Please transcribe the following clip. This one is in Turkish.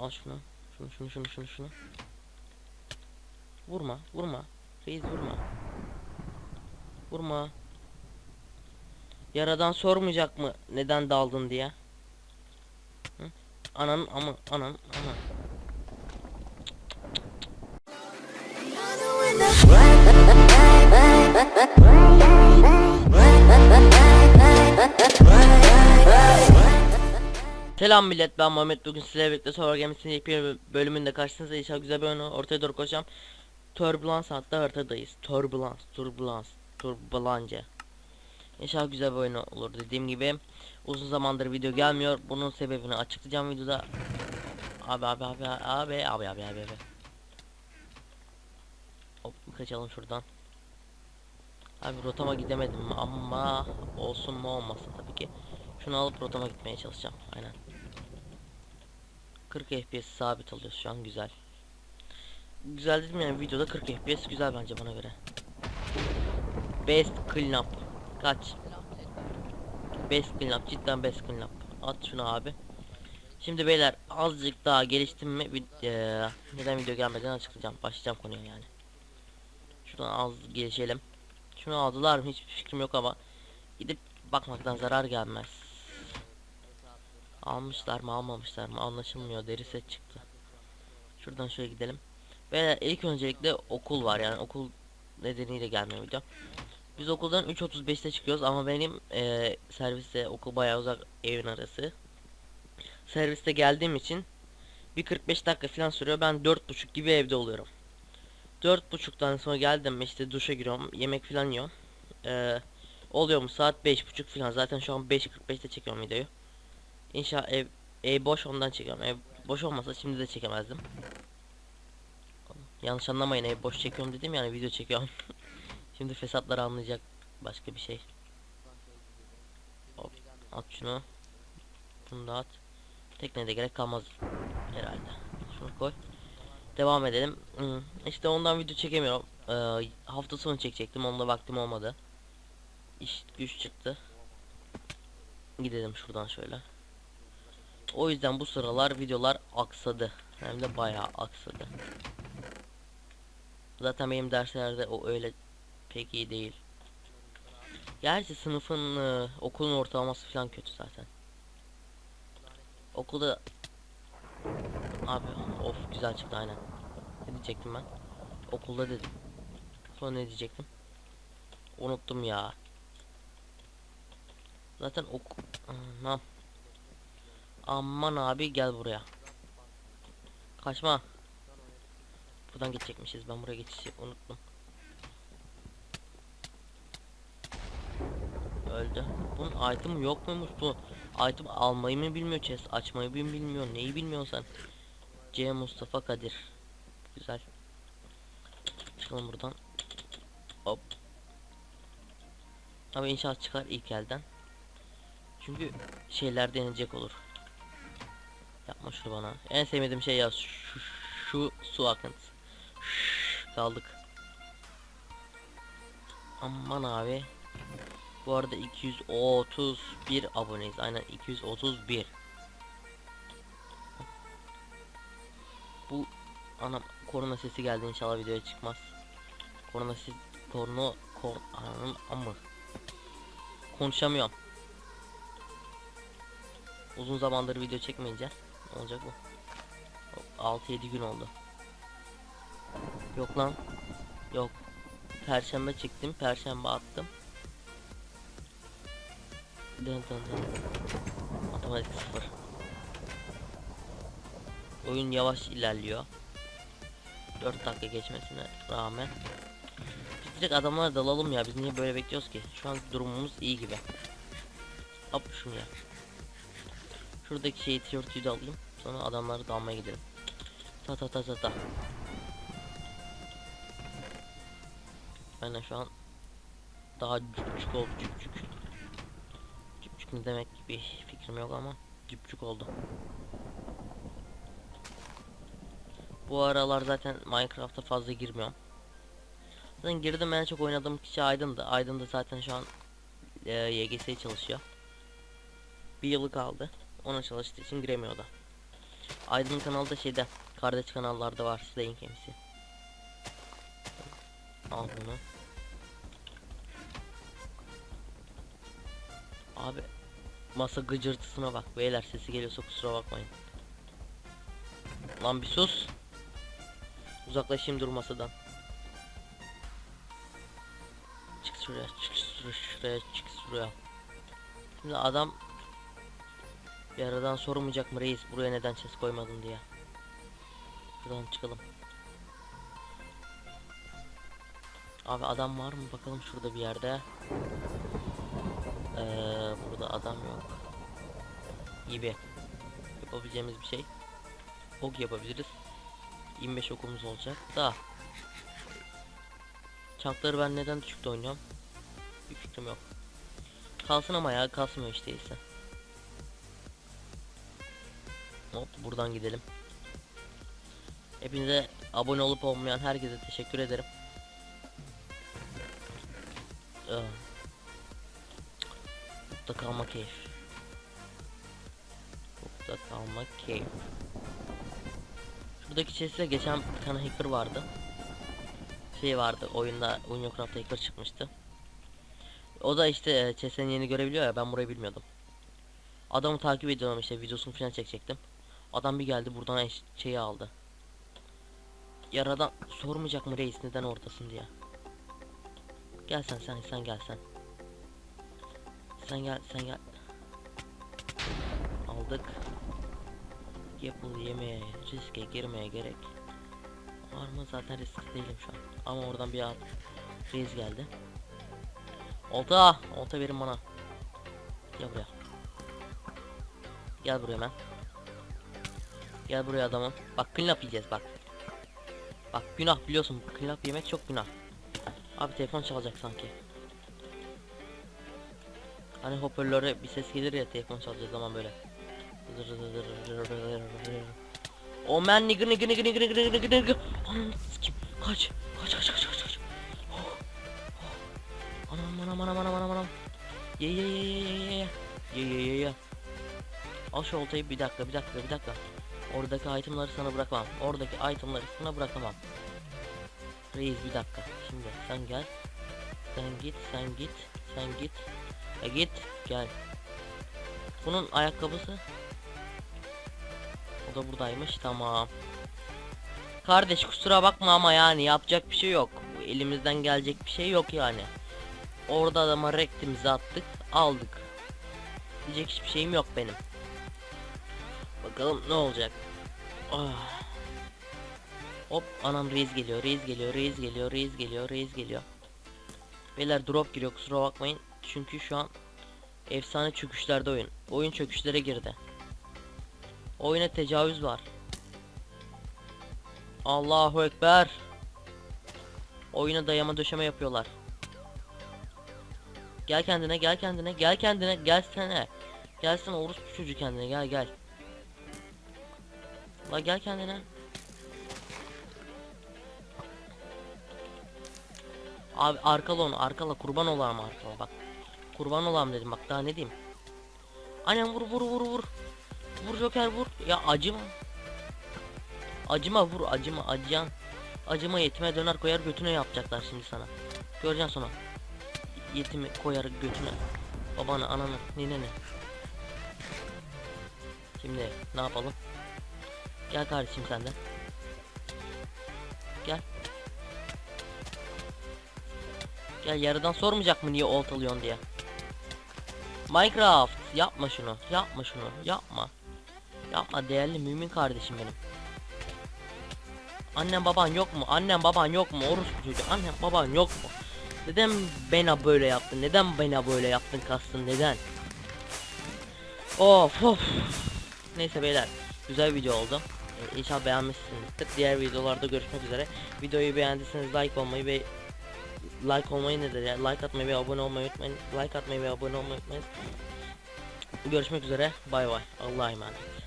al şunu. Şunu şunu şunu şunu şunu. Vurma vurma. Reis vurma. Vurma. Yaradan sormayacak mı neden daldın diye. Hı? Ananın ama anan ama. Selam millet ben Muhammed bugün sizlerle birlikte Solar Games'in yepyeni bir bölümünde karşınızda inşallah güzel bir oyunu ortaya doğru koşacağım. Turbulence adlı haritadayız. Turbulence, Turbulence, Turbulence. İnşallah güzel bir oyun olur dediğim gibi. Uzun zamandır video gelmiyor. Bunun sebebini açıklayacağım videoda. Abi abi abi abi abi abi abi abi. Hop kaçalım şuradan. Abi rotama gidemedim ama olsun mu olmasın tabii ki. Şunu alıp rotama gitmeye çalışacağım. Aynen. 40 FPS sabit oluyor şu an güzel. Güzel dedim yani videoda 40 FPS güzel bence bana göre. Best clean up. Kaç? Best clean up cidden best clean up. At şunu abi. Şimdi beyler azıcık daha geliştim mi eee, neden video gelmeden açıklayacağım. Başlayacağım konuya yani. Şuradan az gelişelim. Şunu aldılar mı hiçbir fikrim yok ama gidip bakmaktan zarar gelmez. Almışlar mı almamışlar mı anlaşılmıyor deri set çıktı. Şuradan şöyle gidelim. Ve ilk öncelikle okul var yani okul nedeniyle gelmiyor video. Biz okuldan 3.35'te çıkıyoruz ama benim eee serviste okul bayağı uzak evin arası. Serviste geldiğim için bir 45 dakika falan sürüyor. Ben 4.30 gibi evde oluyorum. 4.30'dan sonra geldim işte duşa giriyorum yemek falan yiyorum. Eee oluyor mu saat 5.30 falan zaten şu an 5.45'te çekiyorum videoyu. İnşallah ev, ev boş ondan çekiyorum. Ev boş olmasa şimdi de çekemezdim. Yanlış anlamayın ev boş çekiyorum dedim yani video çekiyorum. şimdi fesatları anlayacak başka bir şey. Hop, at şunu. Bunu da at. Tekneye de gerek kalmaz herhalde. Şunu koy. Devam edelim. Hmm, İşte ondan video çekemiyorum. Ee, hafta sonu çekecektim. Onda vaktim olmadı. İş güç çıktı. Gidelim şuradan şöyle. O yüzden bu sıralar videolar aksadı. Hem de bayağı aksadı. Zaten benim derslerde o öyle pek iyi değil. Gerçi sınıfın e, okulun ortalaması falan kötü zaten. Okulda Abi of güzel çıktı aynen. Ne diyecektim ben? Okulda dedim. Sonra ne diyecektim? Unuttum ya. Zaten ok Anam. Aman abi gel buraya. Kaçma. Buradan geçecekmişiz. Ben buraya geçişi unuttum. Öldü. Bunun item yok muymuş bu? Item almayı mı bilmiyor chest açmayı mı bilmiyor neyi bilmiyor sen. C Mustafa Kadir. Güzel. Çıkalım buradan. Hop. Abi inşaat çıkar ilk elden. Çünkü şeyler deneyecek olur. Yapma şunu bana. En sevmediğim şey ya şu, şu su akıntısı. Kaldık. Aman abi. Bu arada 231 aboneyiz. Aynen 231. Bu ana korna sesi geldi inşallah videoya çıkmaz. Korna sesi korna kor ananın ama konuşamıyorum. Uzun zamandır video çekmeyince olacak bu? 6-7 gün oldu. Yok lan. Yok. Perşembe çektim. Perşembe attım. Dın dın dın. Matematik sıfır. Oyun yavaş ilerliyor. 4 dakika geçmesine rağmen. Biz direkt adamlara dalalım ya. Biz niye böyle bekliyoruz ki? Şu an durumumuz iyi gibi. Hop şunu ya. Şuradaki şeyi tişörtüyü de alayım. Sonra adamları dalmaya gidelim. Ta ta ta ta ta. Aynen şu an daha cüpçük oldu cüpçük. Cüpçük ne demek bir fikrim yok ama cüpçük oldu. Bu aralar zaten Minecraft'a fazla girmiyorum. Zaten girdim en çok oynadığım kişi Aydın'dı. Aydın da zaten şu an e, YGS'ye çalışıyor. Bir yılı kaldı. Ona çalıştığı için giremiyor da. Aydın kanalı da şeyde kardeş kanallarda var Slaying MC. Al bunu. Abi masa gıcırtısına bak beyler sesi geliyorsa kusura bakmayın. Lan bir sus. Uzaklaşayım dur masadan. Çık şuraya, çık şuraya, çık şuraya. Şimdi adam bir aradan sormayacak mı reis buraya neden ses koymadın diye. Şuradan çıkalım. Abi adam var mı bakalım şurada bir yerde. Ee, burada adam yok. Gibi. Yapabileceğimiz bir şey. Ok yapabiliriz. 25 okumuz olacak da. Çankları ben neden düşükte oynuyorum? Bir fikrim yok. Kalsın ama ya kasmıyor işte ise. Hop buradan gidelim. Hepinize abone olup olmayan herkese teşekkür ederim. Ee, Burada kalma keyif. Burada kalma keyif. Şuradaki chest'e geçen bir tane hacker vardı. Şey vardı oyunda Uniocraft'ta hacker çıkmıştı. O da işte e, chest'in yeni görebiliyor ya ben burayı bilmiyordum. Adamı takip ediyorum işte videosunu falan çekecektim. Adam bir geldi buradan şeyi aldı. Yaradan sormayacak mı reis neden oradasın diye. Gel sen sen sen gel sen. Gel sen gel. Aldık. Apple yemeye riske girmeye gerek var mı zaten riskli değilim şu an. Ama oradan bir reis geldi. Olta olta verin bana. Gel buraya. Gel buraya hemen. Gel buraya adamım. Bak clean up yiyeceğiz bak. Bak günah biliyorsun clean up yemek çok günah. Abi telefon çalacak sanki. Hani hoparlöre bir ses gelir ya telefon çalacağı zaman böyle. O man nigga nigga nigga nigga nigga nigga nigga nigga Ananı sikim kaç kaç kaç kaç kaç kaç Oh, oh. Anam anam anam anam anam anam Ye ye ye ye ye ye ye ye ye ye Al şu oltayı bir dakika bir dakika bir dakika Oradaki itemları sana bırakamam. Oradaki itemları sana bırakamam. Reis bir dakika. Şimdi sen gel. Sen git sen git sen git. E git gel. Bunun ayakkabısı? O da buradaymış tamam. Kardeş kusura bakma ama yani yapacak bir şey yok. Elimizden gelecek bir şey yok yani. Orada adama rektimizi attık aldık. Diyecek hiçbir şeyim yok benim Bakalım ne olacak? Ah. Hop anam reis geliyor reis geliyor reis geliyor reis geliyor reis geliyor. Beyler drop giriyor kusura bakmayın. Çünkü şu an Efsane çöküşlerde oyun. Oyun çöküşlere girdi. Oyuna tecavüz var. Allahu Ekber. Oyuna dayama döşeme yapıyorlar. Gel kendine gel kendine gel kendine gelsene. Gelsene orospu çocuğu kendine gel gel La gel kendine. Abi arkala onu arkala. Kurban olalım arkala bak. Kurban olalım dedim bak daha ne diyeyim. Annem vur vur vur vur. Vur Joker vur. Ya acıma. Acıma vur acıma acıyan. Acıma yetime döner koyar götüne yapacaklar şimdi sana. Göreceksin sonra. Yetimi koyar götüne. Babanı ananı nineni Şimdi ne yapalım Gel kardeşim sen de Gel Gel yarıdan sormayacak mı niye olt alıyorsun diye Minecraft yapma şunu yapma şunu yapma Yapma değerli mümin kardeşim benim Annem baban yok mu? Annem baban yok mu? Orospu çocuğu annem baban yok mu? Neden bana böyle yaptın? Neden bana böyle yaptın kastın? Neden? Of of. Neyse beyler güzel video oldu. Ee, İnşallah beğenmişsinizdir. Diğer videolarda görüşmek üzere. Videoyu beğendiyseniz like olmayı ve like olmayı nedir ya? Like atmayı ve abone olmayı unutmayın. Like atmayı ve abone olmayı unutmayın. Görüşmek üzere. Bay bay. Allah'a emanet.